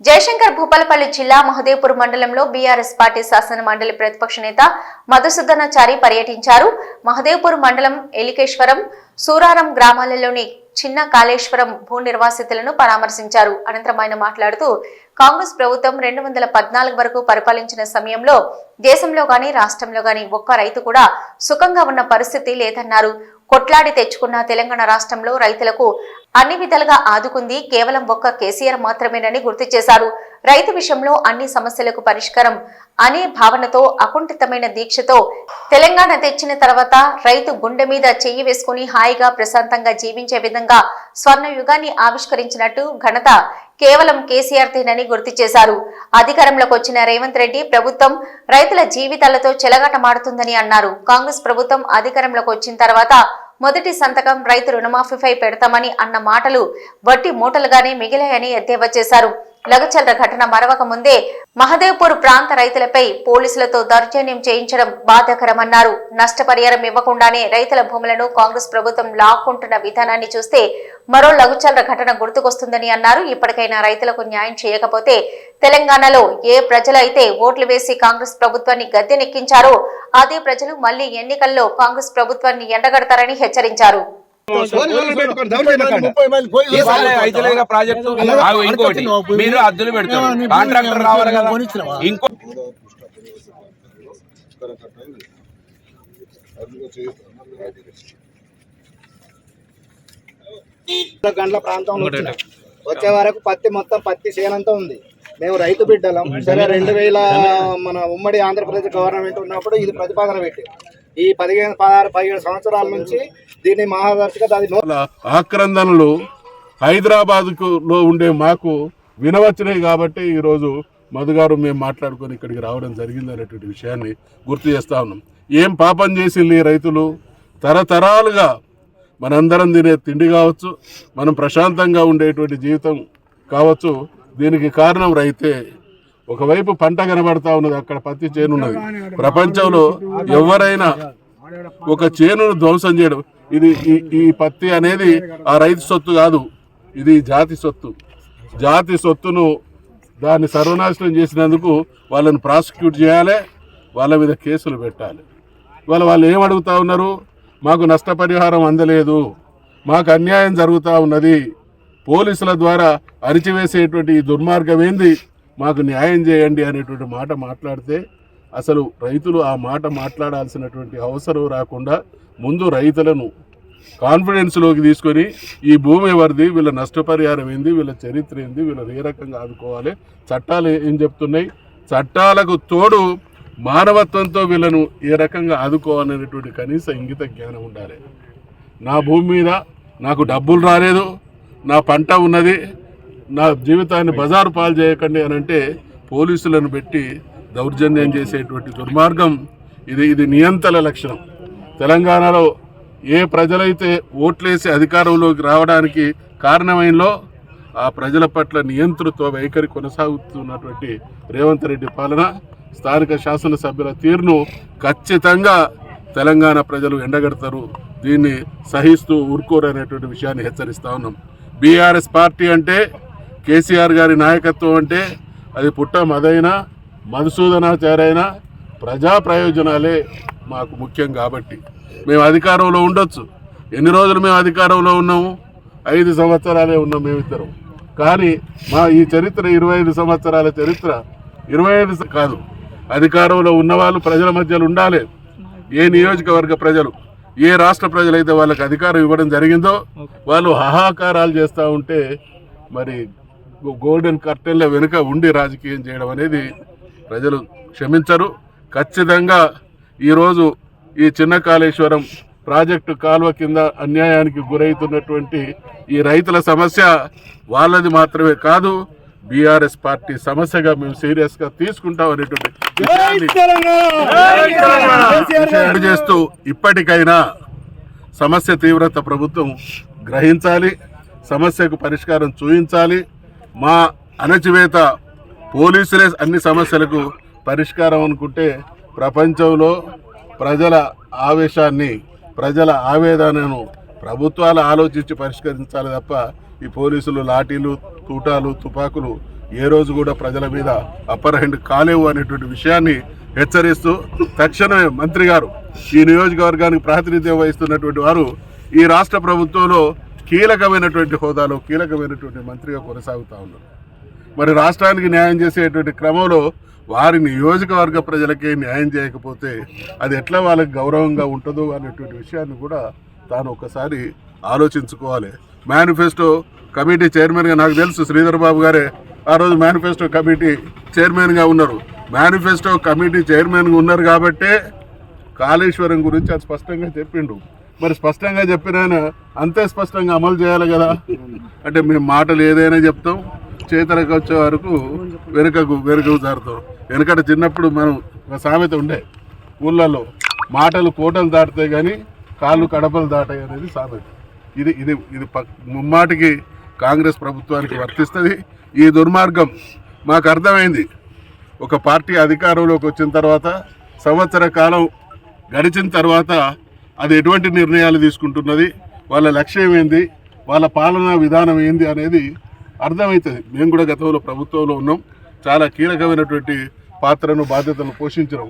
జయశంకర్ భూపాలపల్లి జిల్లా మహదేవ్పూర్ మండలంలో BRS party శాసన మండలి ప్రతిపక్ష నేత మధుసూదనాచారి పర్యటించారు. మహదేవ్పూర్ మండలం ఎలికేశ్వరం సూరారం గ్రామాలలోని చిన్న కాళేశ్వరం భూ నిర్వాసితులను పరామర్శించారు. అనంతరం ఆయన మాట్లాడుతూ కాంగ్రెస్ ప్రభుత్వం రెండు వందల పద్నాలుగు వరకు పరిపాలించిన సమయంలో దేశంలో గాని రాష్ట్రంలో గాని ఒక్క రైతు కూడా సుఖంగా ఉన్న పరిస్థితి లేదన్నారు. కొట్లాడి తెచ్చుకున్న తెలంగాణ రాష్ట్రంలో రైతులకు అన్ని విధాలుగా ఆదుకుంది. కేవలం ఒక్క కేసీఆర్ మాత్రమేనని గుర్తు చేశారు. రైతు విషయంలో అన్ని సమస్యలకు పరిష్కారం అనే భావనతో అకుంఠితమైన దీక్షతో తెలంగాణ తెచ్చిన తర్వాత రైతు గుండె మీద చెయ్యి వేసుకుని హాయిగా ప్రశాంతంగా జీవించే విధంగా స్వర్ణ యుగాన్ని ఆవిష్కరించినట్టు ఘనత కేవలం కేసీఆర్ తేనని గుర్తు చేశారు. అధికారంలోకి వచ్చిన రేవంత్ రెడ్డి ప్రభుత్వం రైతుల జీవితాలతో చెలగాటమాడుతుందని అన్నారు. కాంగ్రెస్ ప్రభుత్వం అధికారంలోకి వచ్చిన తర్వాత మొదటి సంతకం రైతు రుణమాఫీపై పెడతామని అన్న మాటలు వట్టి మూటలుగానే మిగిలాయని ఎద్దేవా చేశారు. లగచల్ర ఘటన మరవక ముందే మహదేవ్పూర్ ప్రాంత రైతులపై పోలీసులతో దౌర్జన్యం చేయించడం బాధాకరమన్నారు. నష్టపరిహారం ఇవ్వకుండానే రైతుల భూములను కాంగ్రెస్ ప్రభుత్వం లాక్కుంటున్న విధానాన్ని చూస్తే మరో లఘుచల్ర ఘటన గుర్తుకొస్తుందని అన్నారు. ఇప్పటికైనా రైతులకు న్యాయం చేయకపోతే తెలంగాణలో ఏ ప్రజలైతే ఓట్లు వేసి కాంగ్రెస్ ప్రభుత్వాన్ని గద్దెనెక్కించారో అదే ప్రజలు మళ్ళీ ఎన్నికల్లో కాంగ్రెస్ ప్రభుత్వాన్ని ఎండగడతారని హెచ్చరించారు. ప్రాజెక్టు ఇంకోటి. మీరు అద్దులు పెడతారు కాంట్రాక్టర్ రావాలి కదా. ఇంకో గంటల ప్రాంతంలో వచ్చిన వచ్చే వరకు పత్తి మొత్తం పత్తి చేనంతా ఉంది. మేము రైతు బిడ్డలం. సరే రెండు వేల మన ఉమ్మడి ఆంధ్రప్రదేశ్ గవర్నమెంట్ ఉన్నప్పుడు ఇది ప్రతిపాదన పెట్టి ఈ పదిహేను పదహారు పదిహేడు సంవత్సరాల నుంచి దీన్ని మహాదర్శిగా దాని ఆక్రందనలు హైదరాబాద్లో ఉండే మాకు వినవచ్చినాయి కాబట్టి ఈరోజు మధుగారు మేము మాట్లాడుకొని ఇక్కడికి రావడం జరిగింది అనేటువంటి విషయాన్ని గుర్తు చేస్తా ఉన్నాం. ఏం పాపం చేసింది రైతులు? తరతరాలుగా మనందరం తినే తిండి కావచ్చు మనం ప్రశాంతంగా ఉండేటువంటి జీవితం కావచ్చు దీనికి కారణం రైతే. ఒకవైపు పంట కనబడతా ఉన్నది అక్కడ పత్తి చేను ఉన్నది ప్రపంచంలో ఎవరైనా ఒక చేనును ధ్వంసం చేయడం ఇది ఈ- ఈ పత్తి అనేది ఆ రైతు సొత్తు కాదు. ఇది జాతి సొత్తు. జాతి సొత్తును దాన్ని సర్వనాశనం చేసినందుకు వాళ్ళని ప్రాసిక్యూట్ చేయాలి. వాళ్ళ మీద కేసులు పెట్టాలి. ఇవాళ వాళ్ళు ఏం అడుగుతా ఉన్నారు? మాకు నష్టపరిహారం అందలేదు. మాకు అన్యాయం జరుగుతూ ఉన్నది. పోలీసుల ద్వారా అరిచివేసేటువంటి ఈ దుర్మార్గం ఏంది? మాకు న్యాయం చేయండి అనేటువంటి మాట మాట్లాడితే అసలు రైతులు ఆ మాట మాట్లాడాల్సినటువంటి అవసరం రాకుండా ముందు రైతులను కాన్ఫిడెన్స్లోకి తీసుకొని ఈ భూమి ఎవరిది వీళ్ళ నష్టపరిహారం ఏంది వీళ్ళ చరిత్ర ఏంది వీళ్ళని ఏ రకంగా ఆదుకోవాలి చట్టాలు ఏం చెప్తున్నాయి చట్టాలకు తోడు మానవత్వంతో వీళ్ళను ఏ రకంగా ఆదుకోవాలనేటువంటి కనీస ఇంగిత జ్ఞానం ఉండాలి. నా భూమి మీద నాకు డబ్బులు రాలేదు నా పంట ఉన్నది నా జీవితాన్ని బజారు పాలు చేయకండి అని అంటే పోలీసులను పెట్టి దౌర్జన్యం చేసేటువంటి దుర్మార్గం ఇది ఇది నియంతల లక్షణం. తెలంగాణలో ఏ ప్రజలైతే ఓట్లేసి అధికారంలోకి రావడానికి కారణమైనలో ఆ ప్రజల పట్ల నియంతృత్వ వైఖరి కొనసాగుతున్నటువంటి రేవంత్ రెడ్డి పాలన స్థానిక శాసనసభ్యుల తీరును ఖచ్చితంగా తెలంగాణ ప్రజలు ఎండగడతారు. దీన్ని సహిస్తూ ఊరుకోరు అనేటువంటి విషయాన్ని హెచ్చరిస్తా ఉన్నాం. బీఆర్ఎస్ పార్టీ అంటే కేసీఆర్ గారి నాయకత్వం అంటే అది పుట్ట మదైనా మధుసూదనాచార్య ప్రజా ప్రయోజనాలే మాకు ముఖ్యం కాబట్టి మేము అధికారంలో ఉండొచ్చు. ఎన్ని రోజులు మేము అధికారంలో ఉన్నాము? ఐదు సంవత్సరాలే ఉన్నాం మేమిద్దరం. కానీ మా ఈ చరిత్ర ఇరవై ఐదు సంవత్సరాల చరిత్ర ఇరవై ఐదు కాదు. అధికారంలో ఉన్నవాళ్ళు ప్రజల మధ్యలో ఉండాలి. ఏ నియోజకవర్గ ప్రజలు ఏ రాష్ట్ర ప్రజలైతే వాళ్ళకి అధికారం ఇవ్వడం జరిగిందో వాళ్ళు హాహాకారాలు చేస్తూ ఉంటే మరి గోల్డెన్ కర్టెన్ల వెనుక ఉండి రాజకీయం చేయడం అనేది ప్రజలు క్షమించరు. ఖచ్చితంగా ఈరోజు ఈ చిన్న కాళేశ్వరం ప్రాజెక్టు కాలువ కింద అన్యాయానికి గురవుతున్నటువంటి ఈ రైతుల సమస్య వాళ్ళది మాత్రమే కాదు బీఆర్ఎస్ పార్టీ సమస్యగా మేము సీరియస్గా తీసుకుంటాం అనేటువంటి విషయాన్ని చేస్తూ ఇప్పటికైనా సమస్య తీవ్రత ప్రభుత్వం గ్రహించాలి సమస్యకు పరిష్కారం చూపించాలి మా అణచివేత పోలీసులే అన్ని సమస్యలకు పరిష్కారం అనుకుంటే ప్రపంచంలో ప్రజల ఆవేశాన్ని ప్రజల ఆవేదనను ప్రభుత్వాలు ఆలోచించి పరిష్కరించాలి తప్ప ఈ పోలీసులు లాఠీలు తూటాలు తుపాకులు ఏ రోజు కూడా ప్రజల మీద అప్పర్ హ్యాండ్ కాలేవు అనేటువంటి విషయాన్ని హెచ్చరిస్తూ తక్షణమే మంత్రి గారు ఈ నియోజకవర్గానికి ప్రాతినిధ్యం వహిస్తున్నటువంటి వారు ఈ రాష్ట్ర ప్రభుత్వంలో కీలకమైనటువంటి హోదాలో కీలకమైనటువంటి మంత్రిగా కొనసాగుతా ఉన్నారు. మరి రాష్ట్రానికి న్యాయం చేసేటువంటి క్రమంలో వారి నియోజకవర్గ ప్రజలకే న్యాయం చేయకపోతే అది ఎట్లా వాళ్ళకి గౌరవంగా ఉంటుందో అనేటువంటి విషయాన్ని కూడా తాను ఒకసారి ఆలోచించుకోవాలి. మేనిఫెస్టో కమిటీ చైర్మన్గా నాకు తెలుసు శ్రీధర్ బాబు గారే. ఆ రోజు మేనిఫెస్టో కమిటీ చైర్మన్గా ఉన్నారు. మేనిఫెస్టో కమిటీ చైర్మన్గా ఉన్నారు కాబట్టే కాళేశ్వరం గురించి అది స్పష్టంగా చెప్పిండు. మరి స్పష్టంగా చెప్పిన అంతే స్పష్టంగా అమలు చేయాలి కదా. అంటే మేము మాటలు ఏదైనా చెప్తాం. చేతలకు వచ్చే వరకు వెనుకకు వెనుకకు జారుతాం. వెనకట చిన్నప్పుడు మనం ఒక సామెత ఉండే ఊళ్ళలో మాటలు కోటలు దాటుతాయి కానీ కాళ్ళు కడపలు దాటాయి అనేది సామెత. ఇది ఇది ఇది ముమ్మాటికి కాంగ్రెస్ ప్రభుత్వానికి వర్తిస్తుంది. ఈ దుర్మార్గం మాకు అర్థమైంది. ఒక పార్టీ అధికారంలోకి వచ్చిన తర్వాత సంవత్సర కాలం గడిచిన తర్వాత అది ఎటువంటి నిర్ణయాలు తీసుకుంటున్నది? వాళ్ళ లక్ష్యం ఏంది? వాళ్ళ పాలనా విధానం ఏంది అనేది అర్థమవుతుంది మేము కూడా గతంలో ప్రభుత్వంలో ఉన్నాం. చాలా కీలకమైనటువంటి పాత్రను బాధ్యతను పోషించడం